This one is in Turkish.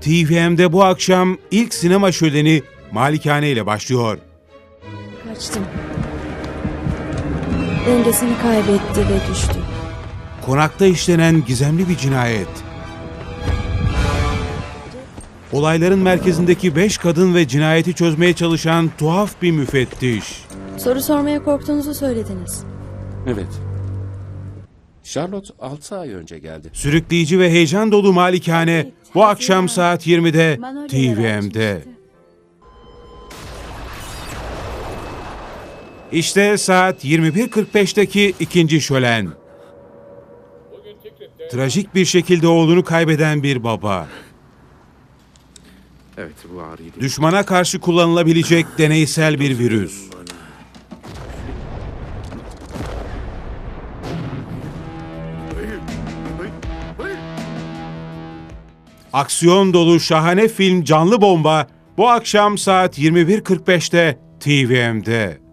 TVM'de bu akşam ilk sinema şöleni Malikane ile başlıyor. Kaçtım. Dengesini kaybetti ve düştü. Konakta işlenen gizemli bir cinayet. Olayların merkezindeki beş kadın ve cinayeti çözmeye çalışan tuhaf bir müfettiş. Soru sormaya korktuğunuzu söylediniz. Evet. Charlotte 6 ay önce geldi. Sürükleyici ve heyecan dolu Malikane bu akşam saat 20'de TVM'de. İşte saat 21.45'teki ikinci şölen. Trajik bir şekilde oğlunu kaybeden bir baba. Evet bu ağrıydı. Düşmana karşı kullanılabilecek deneysel bir virüs. Aksiyon dolu şahane film Canlı Bomba bu akşam saat 21.45'te TVM'de.